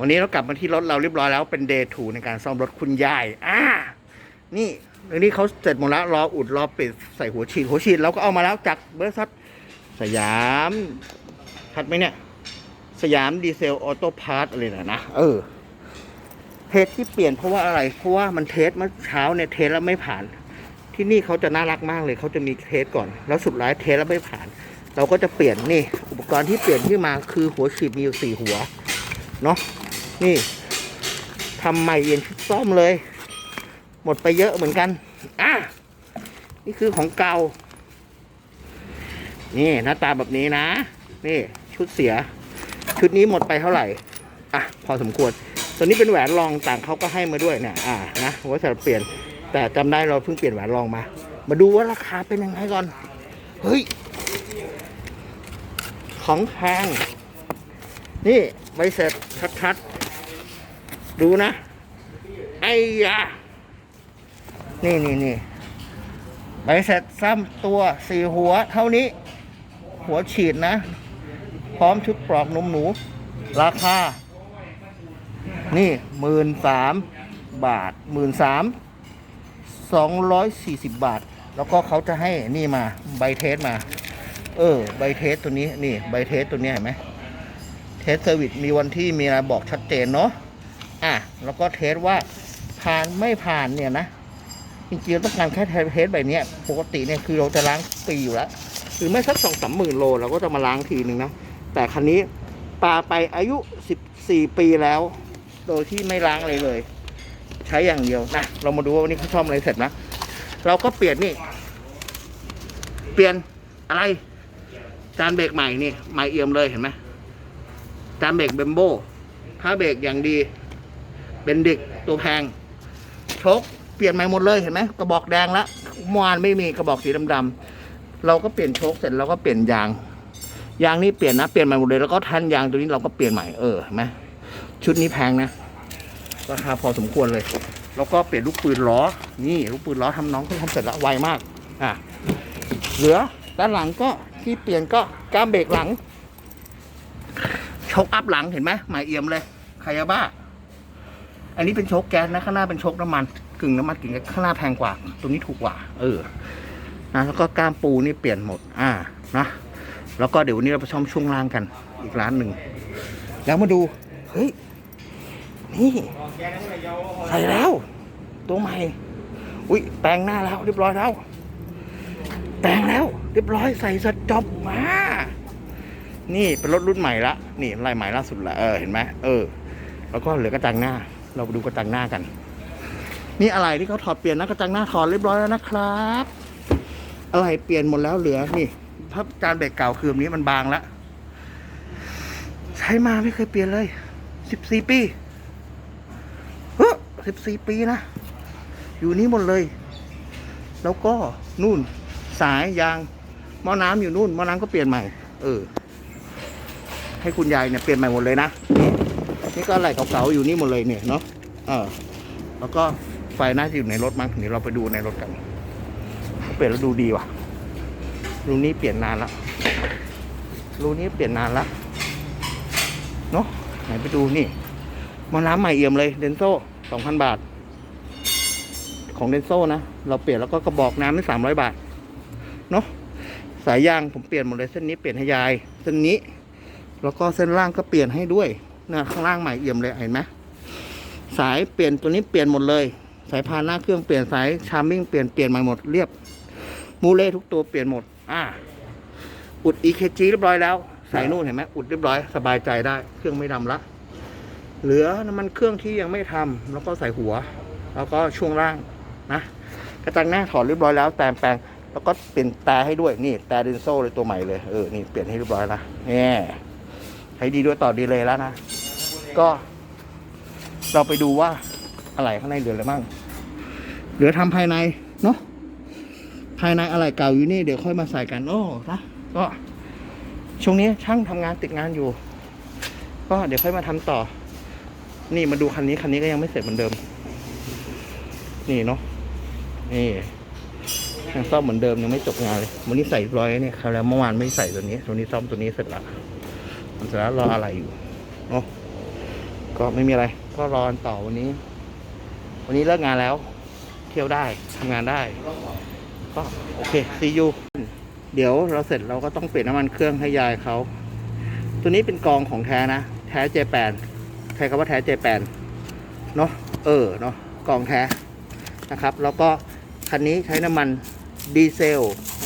วันนี้เรากลับมาที่รถเราเรียบร้อยแล้วเป็นเดย์ทูในการซ่อมรถคุณยาย อ่า นี่อันนี้เขาเสร็จหมดแล้วรออุดรอปิดใส่หัวฉีดหัวฉีดเราก็เอามาแล้วจากเบอริษัทสยามทัดไหมเนี่ย สยามดีเซลออโต้พาร์ทอะไรนะนะ เออ เทสที่เปลี่ยนเพราะว่าอะไร เพราะว่ามันเทสเมื่อเช้าเนี่ยเทสแล้วไม่ผ่าน ที่นี่เขาจะน่ารักมากเลยเขาจะมีเทสก่อน แล้วสุดท้ายเทสแล้วไม่ผ่าน เราก็จะเปลี่ยนนี่ อุปกรณ์ที่เปลี่ยนที่มาคือหัวฉีดมีอยู่สี่หัว เนาะ นี่ทำใหม่เย็นชุดซ่อมเลย หมดไปเยอะเหมือนกัน อะ นี่คือของเก่า นี่หน้าตาแบบนี้นะ นี่ชุดเสีย ชุดนี้หมดไปเท่าไหร่ อะ พอสมควร ตัวนี้เป็นแหวนรองต่างเขาก็ให้มาด้วยเนี่ยอ่านะว่าจะเปลี่ยน แต่จำได้เราเพิ่งเปลี่ยนแหวนรองมา มาดูว่าราคาเป็นยังไงก่อน เฮ้ย ของแพงนี่ใบเสร็จชัดๆ ดูนะ ไอ้ยานี่นี่นี่ใบเสร็จซ้ำตัวสี่หัว เท่านี้ หัวฉีดนะ พร้อมชุดปลอกนมหนู ราคา นี่หมื่นสามบาทหมื่นสามสองร้อยสี่สิบบาท แล้วก็เขาจะให้นี่มาใบเทสมา เออ ใบเทสตัวนี้นี่ ใบเทสตัวนี้เห็นไหมเทสเซอร์วิสมีวันที่มีอะไรบอกชัดเจนเนาะ อะแล้วก็เทสว่าผ่านไม่ผ่านเนี่ยนะจริงๆต้องการแค่เทสใบเนี้ปกติเนี่ยคือเราจะล้างปีอยู่แล้วหรือไม่สักสองสามหมื่นโลเราก็จะมาล้างทีหนึ่งนะแต่คันนี้ปาไปอายุสิบสี่ปีแล้ว โดยที่ไม่ล้างอะไรเลย ใช้อย่างเดียวนะเรามาดูว่าวันนี้เขาซ่อมอะไรเสร็จนะเราก็เปลี่ยนนี่ เปลี่ยนอะไร จานเบรกใหม่นี่ใหม่เอี่ยมเลยเห็นไหมจานเบรกเบมโบค่าเบรกอย่างดี เบนดิกตัวแพงชคเปลี่ยนใหม่หมดเลยเห็นไหมกระบอกแดงละมวานไม่มีกระบอกสีดำๆเราก็เปลี่ยนโชคเสร็จเราก็เปลี่ยนยาง ยางนี่เปลี่ยนนะเปลี่ยนใหม่หมดเลยแล้วก็ทันยางตัวนี้เราก็เปลี่ยนใหม่เออเห็นไหมชุดนี้แพงนะราคาพอสมควรเลย แล้วก็เปลี่ยนลูกปืนล้อ นี่ลูกปืนล้อทำน้องเขาทำเสร็จแล้วไวมากอะเหลือด้านหลังก็ที่เปลี่ยนก็ก้ามเบรกหลังชคอัพหลังเห็นไหมหมายเอี่ยมเลยคายาบ้า อันนี้เป็นโชคแก๊สนะข้างหน้าเป็นโชคน้ำมันกึ่งน้ำมันกึ่งแก๊สข้างหน้าแพงกว่า ตัวนี้ถูกกว่า เออนะแล้วก็ก้ามปูนี่เปลี่ยนหมด อ่านะแล้วก็เดี๋ยววันนี้เราไปชมช่วงล่างกัน อีกร้านหนึ่งแล้วมาดูเฮ้ยนี่ใส่แล้ว ตัวใหม่อุ้ยแปลงหน้าแล้วเรียบร้อยแล้วแปลงแล้ว เรียบร้อยใส่สจอบมานี่เป็นรถรุ่นใหม่ละนี่ลายใหม่ล่าสุดละเออเห็นไหมเออ แล้วก็เหลือกระจังหน้า เราดูกระจังหน้ากัน นี่อะไรที่เขาถอดเปลี่ยนนะกระจังหน้าถอดเรียบร้อยแล้วนะครับ อะไรเปลี่ยนหมดแล้วเหลือนี่ถ้าจานเบรกเก่าคือนี้มันบางละใช้มาไม่เคยเปลี่ยนเลยสิบสี่ปีเฮ้สิบสี่ปีนะ อยู่นี่หมดเลย แล้วก็นู่นสายยางหม้อน้ำอยู่นู่นหม้อน้ำก็เปลี่ยนใหม่ เออ ให้คุณยายเนี่ยเปลี่ยนใหม่หมดเลยนะ นี่ก็อะไรเก่าๆอยู่นี่หมดเลยเนี่ยเนาะเออแล้วก็ไฟน่าจะอยู่ในรถมั้งเดี๋ยวเราไปดูในรถกันเปลี่ยนแล้วดูดีว่ะรูนี้เปลี่ยนนานละรูนี้เปลี่ยนนานละเนาะไหนไปดูนี่ม้อน้ำใหม่เอี่ยมเลยเดนโซ่สองพันบาท ของเดนโซ่นะ เราเปลี่ยนแล้วก็กระบอกน้ำนี่สามร้อยบาท เนาะสายยางผมเปลี่ยนหมดเลยเส้นนี้เปลี่ยนให้ยาย เส้นนี้ แล้วก็เส้นล่างก็เปลี่ยนให้ด้วย นะข้างล่างใหม่เอี่ยมเลยเห็นไหมสายเปลี่ยนตัวนี้เปลี่ยนหมดเลย สายพานหน้าเครื่องเปลี่ยนสายชาร์มิ่งเปลี่ยนเปลี่ยนใหม่หมดเรียบมูเล่ทุกตัวเปลี่ยนหมด อ่า อุด EKG เรียบร้อยแล้วสายนู่นเห็นไหมอุดเรียบร้อยสบายใจได้ เครื่องไม่ดำละเหลือน้ำมันเครื่องที่ยังไม่ทำแล้วก็ใส่หัว แล้วก็ช่วงล่างนะกระจังหน้าถอดเรียบร้อยแล้วแต่งแปลงแล้วก็เปลี่ยนแต่ให้ด้วยนี่แต่เดนโซ่เลยตัวใหม่เลยเออนี่เปลี่ยนให้เรียบร้อยละนี่ให้ดีด้วยต่อดีเลยแล้วนะ ก็ เราไปดูว่าอะไรข้างในเหลืออะไรบ้างเหลือทำภายในเนาะภายในอะไรเก่าอยู่นี่เดี๋ยวค่อยมาใส่กันโอ้นะก็ช่วงนี้ช่างทำงานติดงานอยู่ ก็เดี๋ยวค่อยมาทำต่อ นี่มาดูคันนี้คันนี้ก็ยังไม่เสร็จเหมือนเดิม นี่เนาะนี่ยังซ่อมเหมือนเดิมยังไม่จบงานเลยวันนี้ใส่ร้อยเนี่ยคราวแล้วเมื่อวานไม่ใส่ตัวนี้ ตัวนี้ซ่อมตัวนี้เสร็จละมันเสร็จแล้วรออะไรอยู่ ก็ไม่มีอะไร ก็รอนต่อวันนี้ วันนี้เลิกงานแล้ว เที่ยวได้ทำงานได้ ก็โอเคซียูเดี๋ยวเราเสร็จเราก็ต้องเปลี่ยนน้ำมันเครื่องให้ยายเขา ตัวนี้เป็นกองของแท้นะ แท้เจแปนใช้คำว่าแท้เจแปนเนาะเออเนาะกองแท้นะครับ แล้วก็คันนี้ใช้น้ำมันดีเซล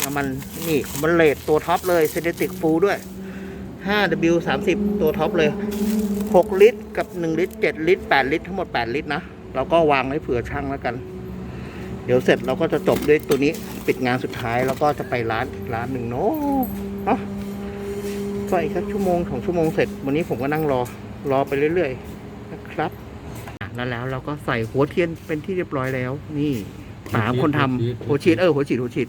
น้ำมันนี่มันเลดตัวท็อปเลยเซนติกฟูด้วย 5W 30 ตัวท็อปเลย 6 ลิตร กับ 1 ลิตร 7 ลิตร 8 ลิตร ทั้งหมด 8 ลิตรนะ เราก็วางไว้เผื่อช่างแล้วกัน เดี๋ยวเสร็จเราก็จะจบด้วยตัวนี้ปิดงานสุดท้ายแล้วก็จะไปร้านอีกร้านหนึ่งเนาะเนาะก็อีกสักชั่วโมงของชั่วโมงเสร็จ วันนี้ผมก็นั่งรอรอไปเรื่อยๆนะครับอะแล้วแล้วเราก็ใส่หัวเทียนเป็นที่เรียบร้อยแล้ว นี่ป๋าคนทำหัวฉีดเออหัวฉีดหัวฉีด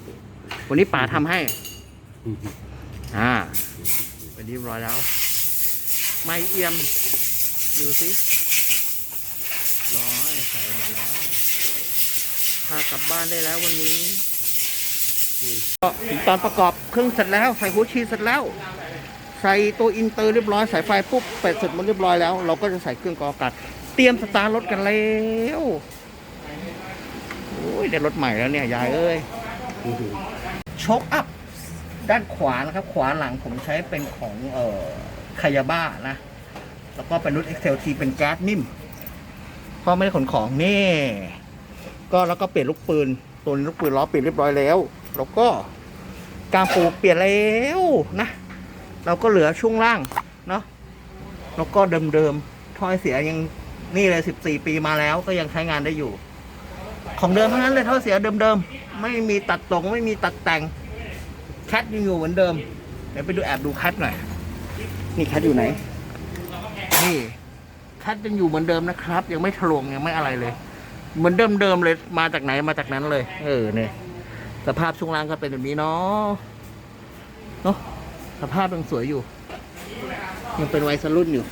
วันนี้ป๋าทำให้ อ่าเป็นที่เรียบร้อยแล้ว ไม่เอี่ยม ดูสิร้อยใส่หมดแล้วพากลับบ้านได้แล้ววันนี้ก็ถึงตอนประกอบเครื่องเสร็จแล้ว ใส่หัวชีดเสร็จแล้ว ใส่ตัวอินเตอร์เรียบร้อยสายไฟปุ๊บเป็ดเสร็จหมดเรียบร้อยแล้ว เราก็จะใส่เครื่องกรองอากาศเตรียมสตาร์ทรถกันแล้วโอ้ยได้รถใหม่แล้วเนี่ยยายเอ้ยโชคอัพด้านขวานะครับ ขวาหลังผมใช้เป็นของเอ่อ คายาบ้านะ แล้วก็เป็นรุ่น XLT เป็นแก๊สนิ่มเพราะไม่ได้ขนของนี่ ก็แล้วก็เปลี่ยนลูกปืน ตัวนี้ลูกปืนล้อเปลี่ยนเรียบร้อยแล้ว แล้วก็กางปูเปลี่ยนแล้วนะ เราก็เหลือช่วงล่างเนาะ แล้วก็เดิมๆถ้อยเสียยังนี่เลยสิบสี่ปีมาแล้วก็ยังใช้งานได้อยู่ ของเดิมทั้งนั้นเลยท่อเสียเดิมๆ ไม่มีตัดตรงไม่มีตัดแต่งแคทยังอยู่เหมือนเดิม เดี๋ยวไปดูแอบดูแคทหน่อย นี่แคทอยู่ไหน นี่แคทยังอยู่เหมือนเดิมนะครับ ยังไม่ถลวงยังไม่อะไรเลย เหมือนเดิมเดิมเลยมาจากไหนมาจากนั้นเลย เออเนี่ยสภาพช่วงล่างก็เป็นแบบนี้เนาะเนาะสภาพยังสวยอยู่ ยังเป็นวัยรุ่นอยู่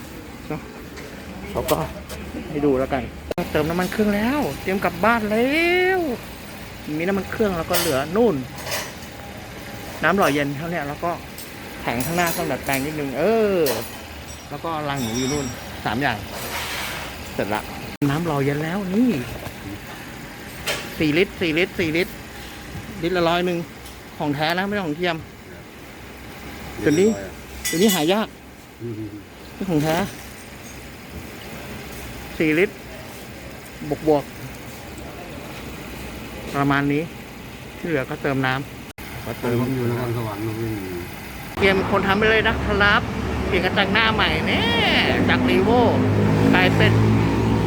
เนาะเขาก็ให้ดูแล้วกัน เติมน้ำมันเครื่องแล้ว เตรียมกลับบ้านแล้วมีน้ำมันเครื่องแล้วก็เหลือนู่น น้ำหล่อเย็นเท่านี้แล้วก็ แข็งข้างหน้าต้องดัดแปลงนิดนึง เออ แล้วก็รังหนูอยู่นู่นสามอย่าง เสร็จละ น้ำหล่อเย็นแล้วนี่สี่ลิตรสี่ลิตรสี่ลิตรลิตรละร้อยหนึ่งของแท้นะไม่ใช่ของเทียมตัวนี้ตัวนี้หายากนี่ของแท้สี่ลิตรบวกบวกประมาณนี้ที่เหลือก็เติมน้ำก็เติมอยู่นครสวรรค์มันวิ่ เกมคนทำไปเลยนะครับเปลี่ยนกระจังหน้าใหม่แน่จากรีโวกลายเป็น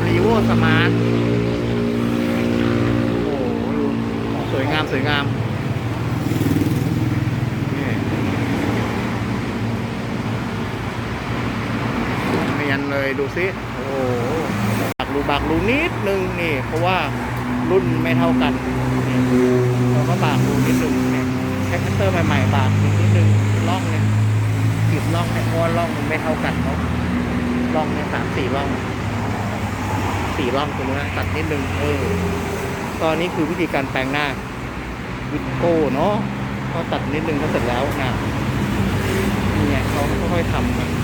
รีโวสมาร์ทโอ้โหดูสวยงามสวยงามนี่เนียนเลยดูสิโอ้โหบากรูบากรูนิดนึงนี่ เพราะว่ารุ่นไม่เท่ากันเราก็บากรูนิดนึงเนี่ยใช้คัตเตอร์ใหม่ๆบากนิดนึงล่องเนี่ยกีบล่องเนี่ยเพ ราะว่าล่องมันไม่เท่ากันเนาะล่องเนี่ยสามสี่ล่องสี่ล่องตรงนี้ตัดนิดนึงเออตอนนี้คือวิธีการแปลงหน้าวิดโก้เนาะก็ตัดนิดนึงก็เสร็จแล้วนะนี่ยเขาค่อยๆทำ